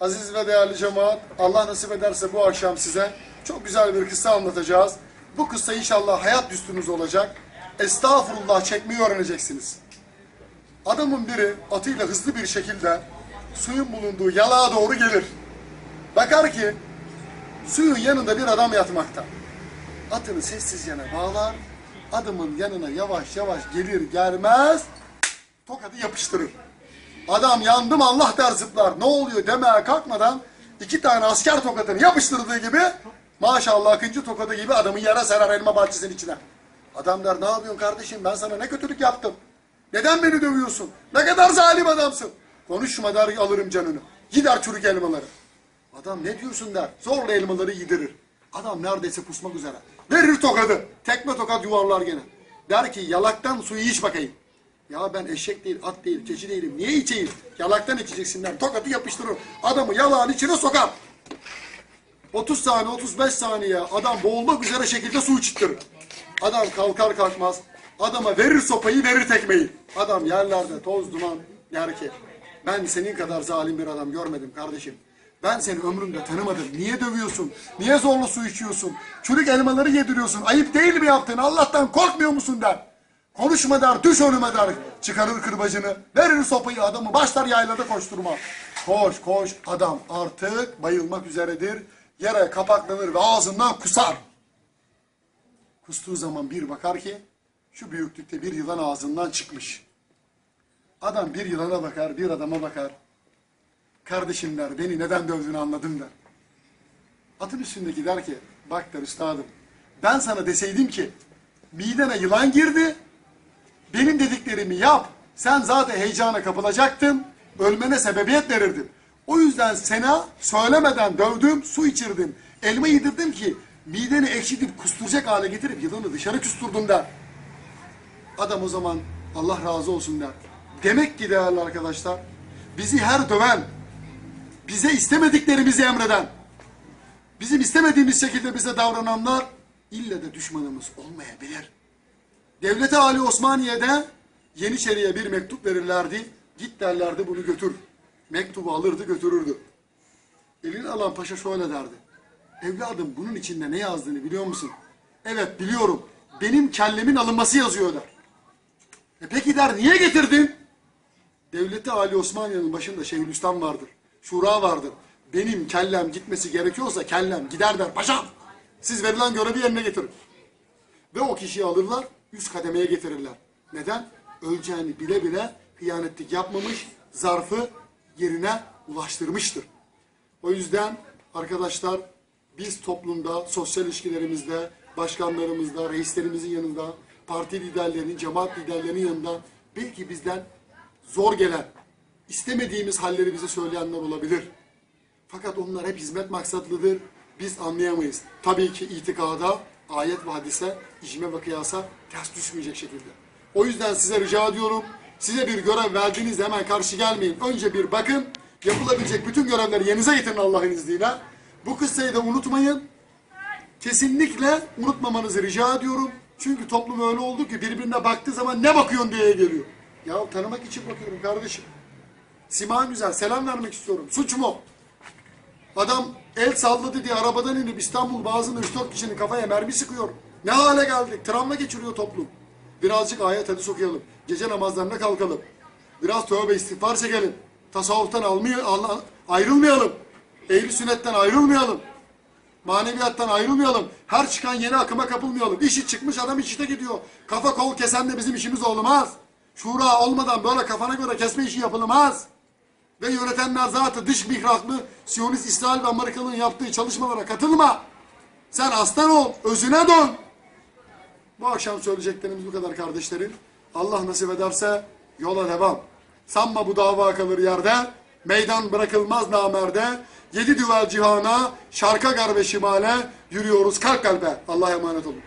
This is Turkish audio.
Aziz ve değerli cemaat, Allah nasip ederse bu akşam size çok güzel bir kıssa anlatacağız. Bu kıssa inşallah hayat düsturunuz olacak. Estağfurullah çekmeyi öğreneceksiniz. Adamın biri atıyla hızlı bir şekilde suyun bulunduğu yalağa doğru gelir. Bakar ki suyun yanında bir adam yatmakta. Atını sessiz yana bağlar, adamın yanına yavaş yavaş gelir gelmez tokadı yapıştırır. Adam yandım Allah der zıplar. Ne oluyor demeye kalkmadan iki tane asker tokatını yapıştırdığı gibi maşallah akıncı tokadı gibi adamı yere serer elma bahçesinin içine. Adam der ne yapıyorsun kardeşim ben sana ne kötülük yaptım. Neden beni dövüyorsun? Ne kadar zalim adamsın. Konuşma der alırım canını. Gider çürük elmaları. Adam ne diyorsun der. Zorla elmaları yedirir. Adam neredeyse kusmak üzere. Verir tokadı. Tekme tokat yuvarlar gene. Der ki yalaktan suyu iç bakayım. Ya ben eşek değil, at değil, keçi değilim. Niye içeyim? Yalaktan içeceksin der. Tokatı yapıştırır. Adamı yalağın içine sokar. 30 saniye, 35 saniye adam boğulmak üzere şekilde su içittirir. Adam kalkar kalkmaz. Adama verir sopayı, verir tekmeyi. Adam yerlerde toz duman der ki ben senin kadar zalim bir adam görmedim kardeşim. Ben seni ömrümde tanımadım. Niye dövüyorsun? Niye zorla su içiyorsun? Çürük elmaları yediriyorsun. Ayıp değil mi yaptığın? Allah'tan korkmuyor musun der. Konuşma der, düş önüme der. Çıkarır kırbacını, verir sopayı adamı, başlar yaylada koşturma. Koş koş adam artık bayılmak üzeredir. Yere kapaklanır ve ağzından kusar. Kustuğu zaman bir bakar ki şu büyüklükte bir yılan ağzından çıkmış. Adam bir yılana bakar, bir adama bakar. Kardeşim der, beni neden dövdüğünü anladım der. Atın üstündeki der ki, bak der üstadım, ben sana deseydim ki, midene yılan girdi, benim dediklerimi yap, sen zaten heyecana kapılacaktın, ölmene sebebiyet verirdim. O yüzden sana söylemeden dövdüm, su içirdim, elma yedirdim ki, mideni ekşitip kusturacak hale getirip yılanı dışarı küstürdüm der. Adam o zaman Allah razı olsun der. Demek ki değerli arkadaşlar, bizi her döven, bize istemediklerimizi emreden, bizim istemediğimiz şekilde bize davrananlar ille de düşmanımız olmayabilir. Devleti Ali Osmaniye'de Yeniçeri'ye bir mektup verirlerdi. Git derlerdi bunu götür. Mektubu alırdı götürürdü. Elini alan paşa şöyle derdi. Evladım bunun içinde ne yazdığını biliyor musun? Evet biliyorum. Benim kellemin alınması yazıyor der. E peki der niye getirdin? Devleti Ali Osmaniye'nin başında Şeyhülislam vardır. Şura vardır. Benim kellem gitmesi gerekiyorsa kellem gider der. Paşam siz verilen görevi yerine getirin. Ve o kişiyi alırlar üst kademeye getirirler. Neden? Öleceğini bile bile hıyanetlik yapmamış, zarfı yerine ulaştırmıştır. O yüzden arkadaşlar biz toplumda, sosyal ilişkilerimizde, başkanlarımızda, reislerimizin yanında, parti liderlerinin, cemaat liderlerinin yanında belki bizden zor gelen, istemediğimiz halleri bize söyleyenler olabilir. Fakat onlar hep hizmet maksatlıdır. Biz anlayamayız. Tabii ki itikada, ayet ve hadise, icme ve kıyasa ters düşmeyecek şekilde. O yüzden size rica ediyorum. Size bir görev verdiğinizde hemen karşı gelmeyin. Önce bir bakın. Yapılabilecek bütün görevleri yerinize getirin Allah'ın izniyle. Bu kıssayı da unutmayın. Kesinlikle unutmamanızı rica ediyorum. Çünkü toplum öyle oldu ki birbirine baktığı zaman ne bakıyorsun diye geliyor. Ya tanımak için bakıyorum kardeşim. Siman güzel, selam vermek istiyorum. Suç mu? Adam el salladı diye arabadan inip İstanbul bazında 3-4 kişinin kafaya mermi sıkıyor. Ne hale geldik? Travma geçiriyor toplum. Birazcık ayet hadis okuyalım. Gece namazlarına kalkalım. Biraz tövbe istiğfar çekelim. Tasavvuftan almay al- ayrılmayalım. Ehli sünnetten ayrılmayalım. Maneviyattan ayrılmayalım. Her çıkan yeni akıma kapılmayalım. İşi çıkmış adam işte gidiyor. Kafa kol kesen de bizim işimiz olmaz. Şura olmadan böyle kafana göre kesme işi yapılmaz. Ve yönetenler zaten dış mihraklı Siyonist İsrail ve Amerikalı'nın yaptığı çalışmalara katılma. Sen aslan ol, özüne dön. Bu akşam söyleyeceklerimiz bu kadar kardeşlerim. Allah nasip ederse yola devam. Sanma bu dava kalır yerde. Meydan bırakılmaz namerde. Yedi düvel cihana, şarka gar ve şimale yürüyoruz kalp kalbe. Allah'a emanet olun.